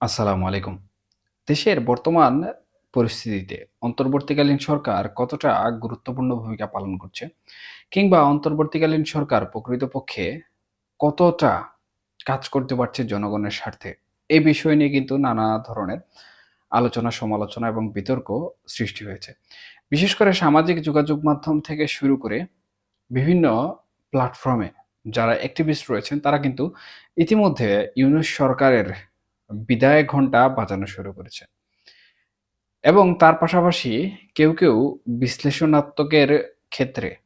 আসসালামু আলাইকুম। দেশের বর্তমান পরিস্থিতিতে অন্তর্বর্তীকালীন সরকার কতটা গুরুত্বপূর্ণ ভূমিকা পালন করছে? কিংবা অন্তর্বর্তীকালীন সরকার প্রকৃতপক্ষে কতটা কাজ করতে পারছে জনগণের স্বার্থে? এই বিষয় নিয়ে কিন্তু নানা ধরনের আলোচনা, সমালোচনা এবং বিতর্ক সৃষ্টি হয়েছে। বিশেষ করে সামাজিক যোগাযোগ মাধ্যম থেকে শুরু করে বিভিন্ন প্ল্যাটফর্মে যারা অ্যাক্টিভিস্ট রয়েছেন তারা কিন্তু ইতিমধ্যে ইউনূস সরকারের বিদায় ঘণ্টা বাজানো শুরু করেছে। এবং তার পাশাপাশি কেউ, কেউ বিশ্লেষণাত্মকের ক্ষেত্রে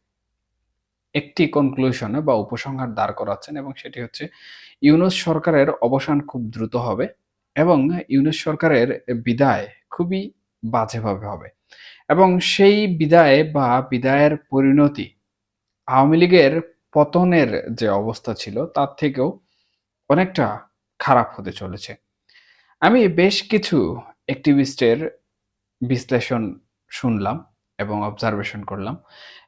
একটি কনক্লুশন বা উপসংহার দাঁড় করাচ্ছেন এবং সেটি হচ্ছে ইউনুস সরকারের অবসান খুব দ্রুত হবে এবং ইউনুস সরকারের বিদায় খুবই বাজেভাবে হবে। এবং সেই বিদায় বা বিদায়ের পরিণতি আওয়ামী লীগের পতনের যে অবস্থা ছিল তার থেকেও অনেকটা খারাপ হতে চলেছে। আমি বেশ কিছু অ্যাক্টিভিস্টের বিশ্লেষণ শুনলাম এবং অবজারভেশন করলাম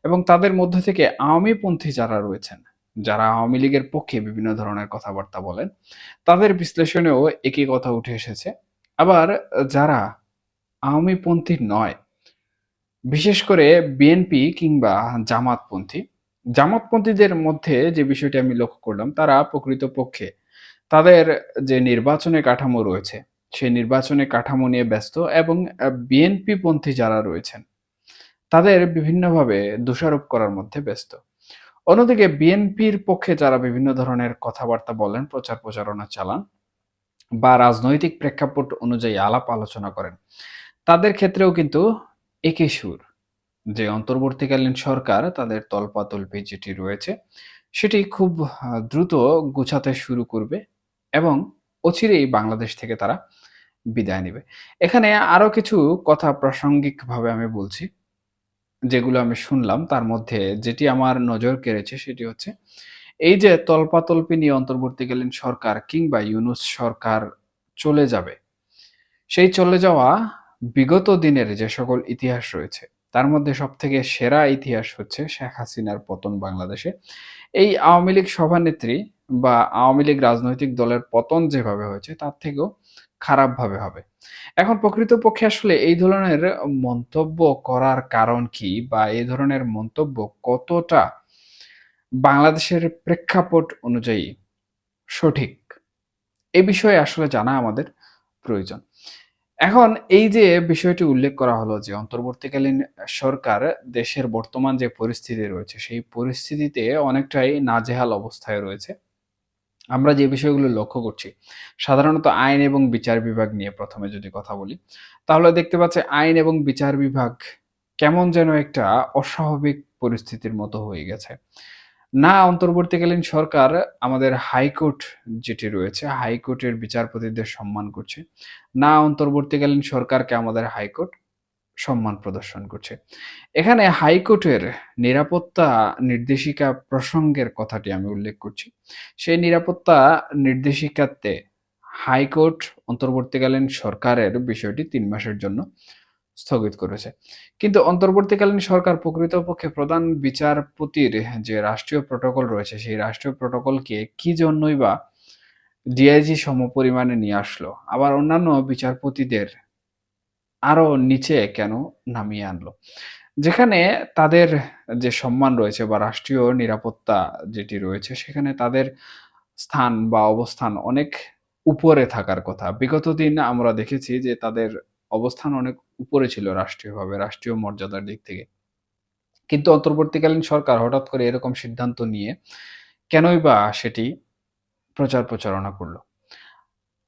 এবং তাদের মধ্য থেকে আওয়ামীপন্থী যারা রয়েছেন, যারা আওয়ামী লীগের পক্ষে বিভিন্ন ধরনের কথাবার্তা বলেন, তাদের বিশ্লেষণেও একই কথা উঠে এসেছে। আবার যারা আওয়ামীপন্থী নয়, বিশেষ করে বিএনপি কিংবা জামাতপন্থী, জামাতপন্থীদের মধ্যে যে বিষয়টি আমি লক্ষ্য করলাম তারা প্রকৃতপক্ষে তাদের যে নির্বাচনী কাঠামো রয়েছে, সেই নির্বাচনী কাঠামো নিয়ে ব্যস্ত এবং আ বিএনপিপন্থী যারা রয়েছেন, তাদের বিভিন্নভাবে দোষারোপ করার মধ্যে ব্যস্ত। অন্যদিকে বিএনপির পক্ষে যারা বিভিন্ন ধরনের কথাবার্তা বলেন, প্রচার প্রচারণা চালান বা রাজনৈতিক প্রেক্ষাপট অনুযায়ী আলাপ আলোচনা করেন, তাদের ক্ষেত্রেও কিন্তু একই সুর যে অন্তর্বর্তীকালীন সরকার তাদের তলপাতলপি যেটি রয়েছে, সেটি খুব দ্রুত গুছাতে শুরু করবে এবং অচিরেই বাংলাদেশ থেকে তারা বিদায় নেবে এখানে আরও কিছু কথা প্রাসঙ্গিকভাবে আমি বলছি। যেগুলো আমি শুনলাম তার মধ্যে যেটি আমার নজর কেড়েছে সেটি হচ্ছে এই যে তল্পাতল্পি নিয়ে অন্তর্বর্তীকালীন সরকার কিংবা ইউনুস সরকার চলে যাবে, সেই চলে যাওয়া বিগত দিনের যে সকল ইতিহাস রয়েছে, তার মধ্যে সবথেকে সেরা ইতিহাস হচ্ছে শেখ হাসিনার পতন বাংলাদেশে। এই আওয়ামী লীগ সভানেত্রী বা আওয়ামী লীগ রাজনৈতিক দলের পতন যেভাবে হয়েছে, তার থেকেও খারাপভাবে হবে। এখন প্রকৃতপক্ষে আসলে এই ধরনের মন্তব্য করার কারণ কি? বা এই ধরনের মন্তব্য কতটা বাংলাদেশের প্রেক্ষাপট অনুযায়ী সঠিক? এ বিষয়ে আসলে জানা আমাদের প্রয়োজন। এখন এই যে বিষয়টি উল্লেখ করা হলো যে অন্তর্বর্তীকালীন সরকার দেশের বর্তমান যে পরিস্থিতি রয়েছে, সেই পরিস্থিতিতে অনেকটাই নাজেহাল অবস্থায় রয়েছে। আমরা যে বিষয়গুলো লক্ষ্য করছি, সাধারণত আইন এবং বিচার বিভাগ নিয়ে প্রথমে যদি কথা বলি, তাহলে দেখতে পাচ্ছি আইন এবং বিচার বিভাগ কেমন যেন একটা অস্বাভাবিক পরিস্থিতির মতো হয়ে গেছে। না অন্তর্বর্তীকালীন সরকার আমাদের হাইকোর্ট যেটি রয়েছে, হাইকোর্টের বিচারপতিদের সম্মান করছে। না অন্তর্বর্তীকালীন সরকারকে আমাদের হাইকোর্ট সম্মান প্রদর্শন করছে। এখানে হাইকোর্টের নিরাপত্তা নির্দেশিকা প্রসঙ্গের কথাটি আমি উল্লেখ করছি। সেই নিরাপত্তা নির্দেশিকাতে হাইকোর্ট অন্তর্বর্তীকালীন সরকারের বিষয়টি তিন মাসের জন্য স্থগিত করেছে। কিন্তু অন্তর্বর্তীকালীন সরকার প্রকৃতপক্ষে প্রধান বিচারপতির যে রাষ্ট্রীয় প্রোটোকল রয়েছে, সেই রাষ্ট্রীয় প্রোটোকলকে কি জন্যই বা ডিআইজি সমপরিমাণে নিয়ে আসলো? আবার অন্যান্য বিচারপতিদের আরও নিচে কেন নামিয়ে আনলো? যেখানে তাদের যে সম্মান রয়েছে বা রাষ্ট্রীয় নিরাপত্তা যেটি রয়েছে, সেখানে তাদের স্থান বা অবস্থান অনেক উপরে থাকার কথা। বিগত দিন আমরা দেখেছি যে তাদের অবস্থান অনেক উপরে ছিল রাষ্ট্রীয়ভাবে, রাষ্ট্রীয় মর্যাদার দিক থেকে। কিন্তু অন্তর্বর্তীকালীন সরকার হঠাৎ করে এরকম সিদ্ধান্ত নিয়ে কেনই বা সেটি প্রচার প্রচারণা করল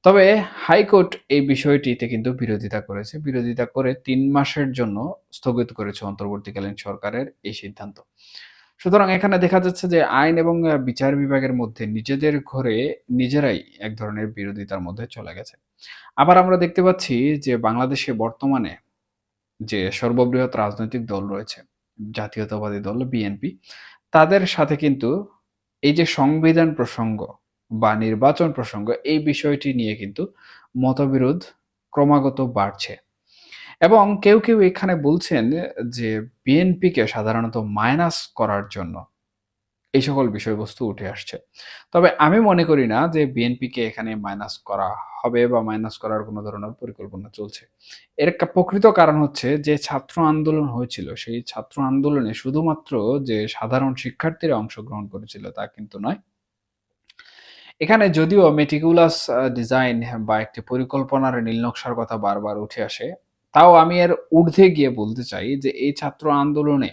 তবে হাইকোর্ট এই বিষয়টিতে কিন্তু বিরোধিতা করেছে। বিরোধিতা করে তিন মাসের জন্য স্থগিত করেছে অন্তর্বর্তীকালীন সরকারের এই সিদ্ধান্ত। সুতরাং এখানে দেখা যাচ্ছে যে আইন এবং বিচার বিভাগের মধ্যে নিজেদের ঘরে নিজেরাই এক ধরনের বিরোধিতার মধ্যে চলে গেছে। আবার আমরা দেখতে পাচ্ছি যে বাংলাদেশে বর্তমানে যে সর্ববৃহৎ রাজনৈতিক দল রয়েছে, জাতীয়তাবাদী দল বিএনপি, তাদের সাথে কিন্তু এই যে সংবিধান প্রসঙ্গ বা নির্বাচন প্রসঙ্গ এই বিষয়টি নিয়ে কিন্তু মতবিরোধ ক্রমাগত বাড়ছে। এবং কেউ, কেউ এখানে বলছেন যে বিএনপিকে সাধারণত মাইনাস করার জন্য এই সকল বিষয়বস্তু উঠে আসছে। তবে আমি মনে করি না যে বিএনপিকে এখানে মাইনাস করা হবে বা মাইনাস করার কোনো ধরনের পরিকল্পনা চলছে। এর প্রকৃত কারণ হচ্ছে যে ছাত্র আন্দোলন হয়েছিল, সেই ছাত্র আন্দোলনে শুধুমাত্র যে সাধারণ শিক্ষার্থীরা অংশগ্রহণ করেছিল তা কিন্তু নয়। এখানে যদিও আ ডিজাইন বা একটি পরিকল্পনার নীল নকশার কথা বারবার উঠে আসে, তাও আমি এর ঊর্ধ্বে গিয়ে বলতে চাই যে এই ছাত্র আন্দোলনে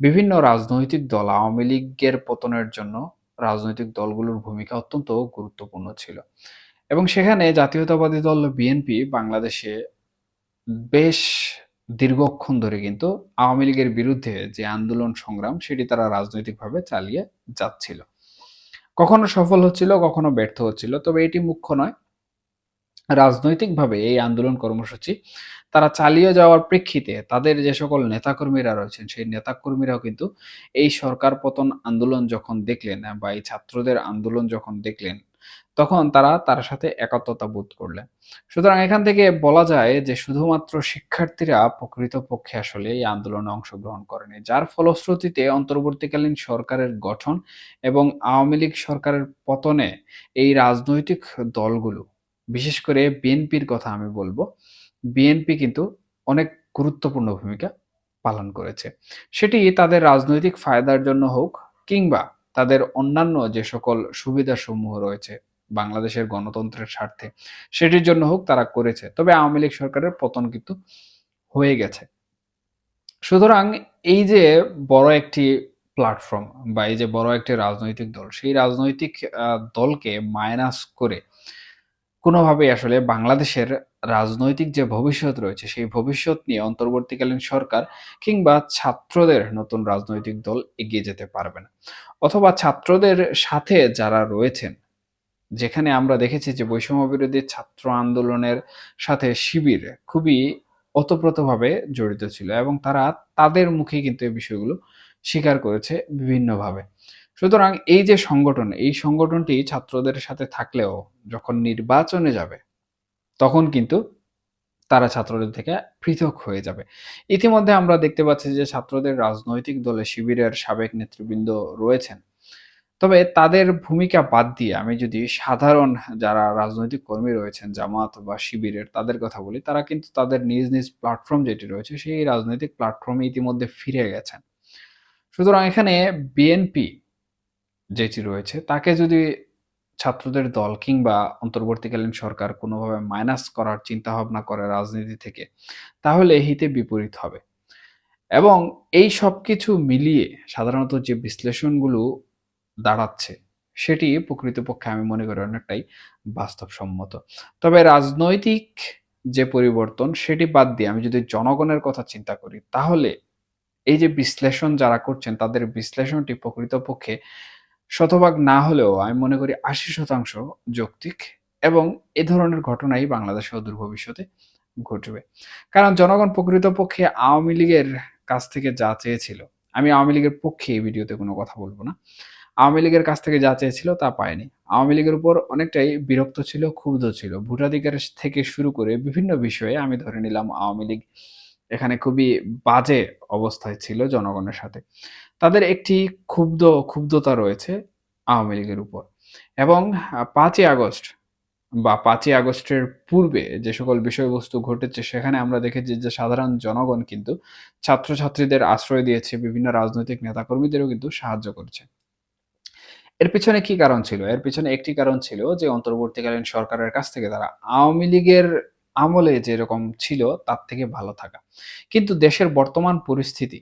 বিভিন্ন রাজনৈতিক দল আওয়ামী লীগের পতনের জন্য রাজনৈতিক দলগুলোর ভূমিকা অত্যন্ত গুরুত্বপূর্ণ ছিল। এবং সেখানে জাতীয়তাবাদী দল বিএনপি বাংলাদেশে বেশ দীর্ঘক্ষণ ধরে কিন্তু আওয়ামী লীগের বিরুদ্ধে যে আন্দোলন সংগ্রাম সেটি তারা রাজনৈতিকভাবে চালিয়ে যাচ্ছিল। কখনো সফল হচ্ছিল, কখনো ব্যর্থ হচ্ছিল। তবে এটি মুখ্য নয়। রাজনৈতিকভাবে এই আন্দোলন কর্মসূচি তারা চালিয়ে যাওয়ার প্রেক্ষিতে তাদের যে সকল নেতাকর্মীরা রয়েছেন, সেই নেতাকর্মীরাও কিন্তু এই সরকার পতন আন্দোলন যখন দেখলেন বা এই ছাত্রদের আন্দোলন যখন দেখলেন, তখন তারা তার সাথে একাত্মতা বোধ করলেন। সুতরাং এখান থেকে বলা যায় যে শুধুমাত্র শিক্ষার্থীরা প্রকৃতপক্ষে আসলে এই আন্দোলনে অংশগ্রহণ করেনি। যার ফলশ্রুতিতে অন্তর্বর্তীকালীন সরকারের গঠন এবং আওয়ামী লীগ সরকারের পতনে এই রাজনৈতিক দলগুলো, বিশেষ করে বিএনপির কথা আমি বলব বিএনপি কিন্তু অনেক গুরুত্বপূর্ণ ভূমিকা পালন করেছে। সেটি তাদের রাজনৈতিক ফায়দার জন্য হোক কিংবা তাদের অন্যান্য যে সকল সুবিধাসমূহ রয়েছে বাংলাদেশের গণতন্ত্রের স্বার্থে, সেটির জন্য হোক তারা করেছে। তবে আওয়ামী লীগ সরকারের পতন কিন্তু হয়ে গেছে। সুতরাং এই যে বড় একটি প্ল্যাটফর্ম বা এই যে বড় একটি রাজনৈতিক দল, সেই রাজনৈতিক দলকে মাইনাস করে কোনোভাবেই আসলে বাংলাদেশের রাজনৈতিক যে ভবিষ্যৎ রয়েছে, সেই ভবিষ্যৎ নিয়ে অন্তর্বর্তীকালীন সরকার কিংবা ছাত্রদের নতুন রাজনৈতিক দল এগিয়ে যেতে পারবে না। অথবা ছাত্রদের সাথে যারা রয়েছেন, যেখানে আমরা দেখেছি যে বৈষম্য বিরোধী ছাত্র আন্দোলনের সাথে শিবির খুবই ওতপ্রোতভাবে জড়িত ছিল এবং তারা তাদের মুখে কিন্তু এই বিষয়গুলো স্বীকার করেছে বিভিন্নভাবে। সুতরাং এই যে সংগঠন, এই সংগঠনটি ছাত্রদের সাথে থাকলেও যখন নির্বাচনে যাবে, তখন কিন্তু তারা ছাত্রদের থেকে পৃথক হয়ে যাবে। ইতিমধ্যে আমরা দেখতে পাচ্ছি যে ছাত্রদের রাজনৈতিক দলে শিবিরের সাবেক নেতৃবৃন্দ রয়েছেন। তবে তাদের ভূমিকা বাদ দিয়ে আমি যদি সাধারণ যারা রাজনৈতিক কর্মী রয়েছেন জামাত বা শিবিরের তাদের কথা বলি, তারা কিন্তু তাদের নিজ, নিজ প্ল্যাটফর্ম যেটি রয়েছে সেই রাজনৈতিক প্ল্যাটফর্মে ইতিমধ্যে ফিরে গেছেন। সুতরাং এখানে বিএনপি যেটি রয়েছে তাকে যদি ছাত্রদের দল কিংবা অন্তর্বর্তীকালীন সরকার কোনোভাবে মাইনাস করার চিন্তাভাবনা করে রাজনীতি থেকে, তাহলে হিতে বিপরীত হবে। এবং এই সব কিছু মিলিয়ে সাধারণত যে বিশ্লেষণগুলো দাঁড়াচ্ছে, সেটি প্রকৃতপক্ষে আমি মনে করি অনেকটাই বাস্তবসম্মত। তবে রাজনৈতিক যে পরিবর্তন সেটি বাদ দিয়ে আমি যদি জনগণের কথা চিন্তা করি, তাহলে এই যে বিশ্লেষণ যারা করছেন তাদের বিশ্লেষণটি প্রকৃতপক্ষে শতভাগ না হলেও আমি মনে করি ৮০% যৌক্তিক এবং এ ধরনের ঘটনাই বাংলাদেশে অদূর ভবিষ্যতে ঘটবে। কারণ জনগণ প্রকৃতপক্ষে আওয়ামী লীগের কাছ থেকে যা চেয়েছিল, আমি আওয়ামী লীগের পক্ষে এই ভিডিওতে কোনো কথা বলব না। আওয়ামী লীগের কাছ থেকে যা চেয়েছিল তা পায়নি। আওয়ামী লীগের উপর অনেকটাই বিরক্ত ছিল, ক্ষুব্ধ ছিল। ভোটাধিকার থেকে শুরু করে বিভিন্ন বিষয়ে আমি ধরে নিলাম আওয়ামী লীগ এখানে খুবই বাজে অবস্থায় ছিল জনগণের সাথে। তাদের একটি ক্ষুব্ধ ক্ষুব্ধতা রয়েছে আওয়ামী লীগের উপর এবং পাঁচই আগস্ট বা পাঁচই আগস্টের পূর্বে যে সকল বিষয়বস্তু ঘটেছে সেখানে আমরা দেখেছি যে সাধারণ জনগণ কিন্তু ছাত্রছাত্রীদের আশ্রয় দিয়েছে, বিভিন্ন রাজনৈতিক নেতাকর্মীদেরও কিন্তু সাহায্য করছে এর পেছনে কি কারণ ছিল? এর পেছনে একটি কারণ ছিল যে অন্তর্বর্তীকালীন সরকারের কাছ থেকে তারা আওয়ামী লীগের আমলে যেরকম ছিল তার থেকে ভালো থাকা। কিন্তু দেশের বর্তমান পরিস্থিতি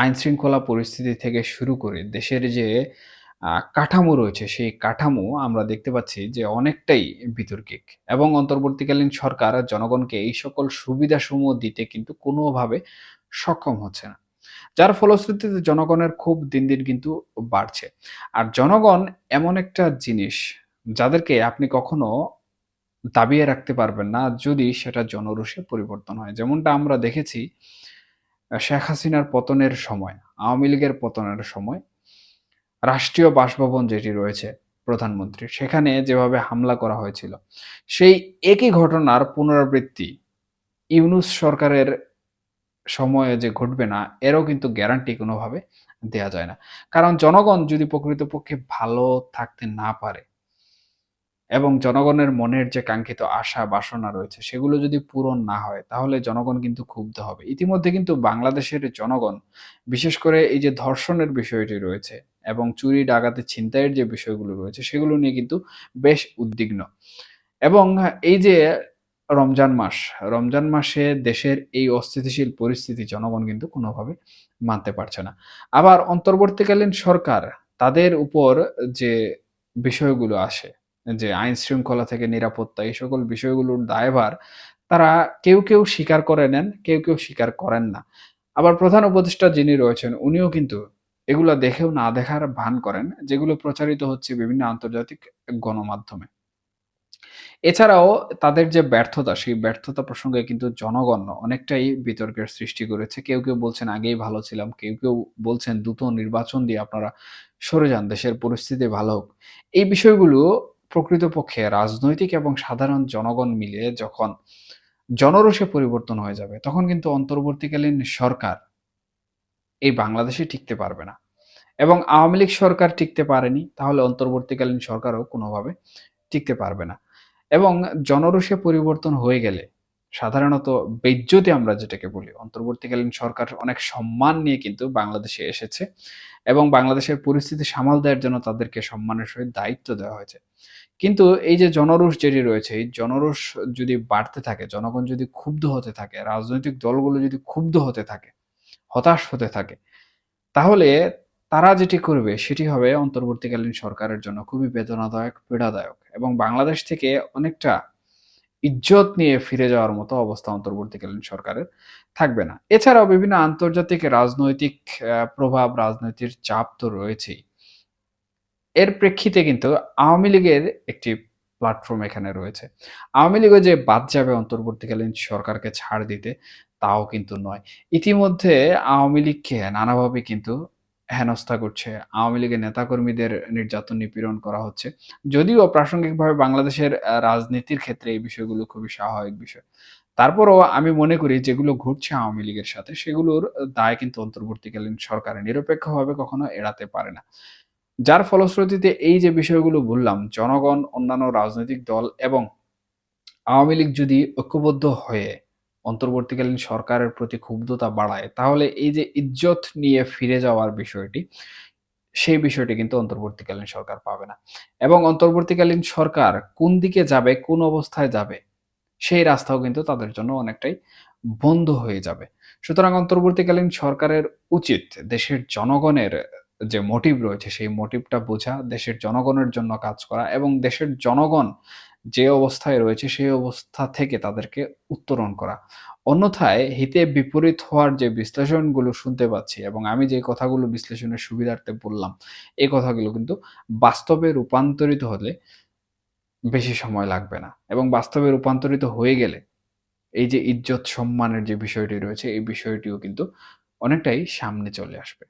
আইনশৃঙ্খলা পরিস্থিতি থেকে শুরু করে দেশের যে কাঠামো রয়েছে সেই কাঠামো আমরা দেখতে পাচ্ছি যে অনেকটাই বিতর্কিক এবং অন্তর্বর্তীকালীন সরকার জনগণকে এই সকল সুবিধাসমূহ দিতে কিন্তু কোনোভাবে সক্ষম হচ্ছে না। যার ফলশ্রুতিতে জনগণের খুব দিন, দিন কিন্তু বাড়ছে। আর জনগণ এমন একটা জিনিস যাদেরকে আপনি কখনো দাবিয়ে রাখতে পারবেন না যদি সেটা জনরোষে পরিবর্তন হয়। যেমনটা আমরা দেখেছি শেখ হাসিনার পতনের সময়, আওয়ামী লীগের পতনের সময় রাষ্ট্রীয় বাসভবন যেটি রয়েছে প্রধানমন্ত্রী সেখানে যেভাবে হামলা করা হয়েছিল, সেই একই ঘটনার পুনরাবৃত্তি ইউনুস সরকারের সময়ে যে ঘটবে না, এরও কিন্তু গ্যারান্টি কোনোভাবে দেয়া যায় না। কারণ জনগণ যদি প্রকৃতপক্ষে ভালো থাকতে না পারে এবং জনগণের মনের যে কাঙ্ক্ষিত আশা বাসনা রয়েছে সেগুলো যদি পূরণ না হয় তাহলে জনগণ কিন্তু ক্ষুব্ধ হবে। ইতিমধ্যে কিন্তু বাংলাদেশের জনগণ বিশেষ করে এই যে ধর্ষণের বিষয়টি রয়েছে এবং চুরি ডাকাতে ছিনতাইয়ের যে বিষয়গুলো রয়েছে সেগুলো নিয়ে কিন্তু বেশ উদ্বিগ্ন। এবং এই যে রমজান মাস, রমজান মাসে দেশের এই অস্থিতিশীল পরিস্থিতি জনগণ কিন্তু কোনোভাবে মানতে পারছে না। আবার অন্তর্বর্তীকালীন সরকার তাদের উপর যে বিষয়গুলো আসে যে আইন শৃঙ্খলা থেকে নিরাপত্তা এই সকল বিষয়গুলোর দায়ভার তারা কেউ, কেউ স্বীকার করে নেন, কেউ, কেউ স্বীকার করেন না। আবার প্রধান উপদেষ্টা যিনি রয়েছেন উনিও কিন্তু এগুলা দেখেও না দেখার ভান করেন যেগুলো প্রচারিত হচ্ছে বিভিন্ন আন্তর্জাতিক গণমাধ্যমে। এছাড়াও তাদের যে ব্যর্থতা সেই ব্যর্থতা প্রসঙ্গে কিন্তু জনগণ অনেকটাই বিতর্কের সৃষ্টি করেছে। কেউ, কেউ বলছেন আগেই ভালো ছিলাম, কেউ, কেউ বলছেন দ্রুত নির্বাচন দিয়ে আপনারা সরে যান, দেশের পরিস্থিতি ভালো হোক। এই বিষয়গুলো প্রকৃতপক্ষে রাজনৈতিক এবং সাধারণ জনগণ মিলে যখন জনরোষে পরিবর্তন হয়ে যাবে তখন কিন্তু অন্তর্বর্তীকালীন সরকার এই বাংলাদেশে টিকতে পারবে না। এবং আওয়ামী লীগ সরকার টিকতে পারেনি তাহলে অন্তর্বর্তীকালীন সরকারও কোনোভাবে টিকতে পারবে না। এবং জনরোষে পরিবর্তন হয়ে গেলে সাধারণত বেইজ্জতি আমরা যেটাকে বলি, অন্তর্বর্তীকালীন সরকার অনেক সম্মান নিয়ে কিন্তু বাংলাদেশে এসেছে এবং বাংলাদেশের পরিস্থিতি সামাল দেওয়ার জন্য তাদেরকে সম্মানের সহিত দায়িত্ব দেওয়া হয়েছে। কিন্তু এই যে জনরোষ যেটি রয়েছে, এই জনরোষ যদি বাড়তে থাকে, জনগণ যদি ক্ষুব্ধ হতে থাকে, রাজনৈতিক দলগুলো যদি ক্ষুব্ধ হতে থাকে, হতাশ হতে থাকে, তাহলে তারা যেটি করবে সেটি হবে অন্তর্বর্তীকালীন সরকারের জন্য খুবই বেদনাদায়ক, পীড়াদায়ক এবং বাংলাদেশ থেকে অনেকটা ইজ্জত নিয়ে ফিরে যাওয়ার মতো অবস্থা অন্তর্বর্তীকালীন সরকারের থাকবে না। এছাড়াও বিভিন্ন আন্তর্জাতিক রাজনৈতিক প্রভাব, রাজনীতির চাপ তো রয়েছেই। এর প্রেক্ষিতে কিন্তু আওয়ামী লীগের একটি প্ল্যাটফর্ম এখানে রয়েছে। আওয়ামী লীগও যে বাদ যাবে অন্তর্বর্তীকালীন সরকারকে ছাড় দিতে, তাও কিন্তু নয়। ইতিমধ্যে আওয়ামী লীগকে নানাভাবে কিন্তু হেনস্থা করছে। আওয়ামী লীগের নেতাকর্মীদের নির্যাতন নিপীড়ন করা হচ্ছে। যদিও প্রাসঙ্গিকভাবে বাংলাদেশের রাজনীতির ক্ষেত্রে এই বিষয়গুলো খুবই স্বাভাবিক বিষয়। তারপরও আমি মনে করি যেগুলো ঘটছে আওয়ামী লীগের সাথে সেগুলোর দায় কিন্তু অন্তর্বর্তীকালীন সরকার নিরপেক্ষভাবে কখনো এড়াতে পারে না। যার ফলশ্রুতিতে এই যে বিষয়গুলো বললাম, জনগণ, অন্যান্য রাজনৈতিক দল এবং আওয়ামী লীগ যদি ঐক্যবদ্ধ হয়ে অন্তর্বর্তীকালীন সরকারের প্রতি ক্ষুব্ধতা বাড়ায়, তাহলে এই যে ইজ্জত নিয়ে ফিরে যাওয়ার বিষয়টি, সেই বিষয়টি কিন্তু অন্তর্বর্তীকালীন সরকার পাবে না। এবং অন্তর্বর্তীকালীন সরকার কোন দিকে যাবে, কোন অবস্থায় যাবে, সেই রাস্তাও কিন্তু তাদের জন্য অনেকটাই বন্ধ হয়ে যাবে। সুতরাং অন্তর্বর্তীকালীন সরকারের উচিত দেশের জনগণের যে মোটিভ রয়েছে সেই মোটিভটা বোঝা, দেশের জনগণের জন্য কাজ করা এবং দেশের জনগণ যে অবস্থায় রয়েছে সেই অবস্থা থেকে তাদেরকে উত্তরণ করা। অন্যথায় হিতে বিপরীত হওয়ার যে বিশ্লেষণগুলো শুনতে পাচ্ছি এবং আমি যে কথাগুলো বিশ্লেষণের সুবিধার্থে বললাম, এই কথাগুলো কিন্তু বাস্তবে রূপান্তরিত হলে বেশি সময় লাগবে না এবং বাস্তবে রূপান্তরিত হয়ে গেলে এই যে ইজ্জত সম্মানের যে বিষয়টি রয়েছে এই বিষয়টিও কিন্তু অনেকটাই সামনে চলে আসবে।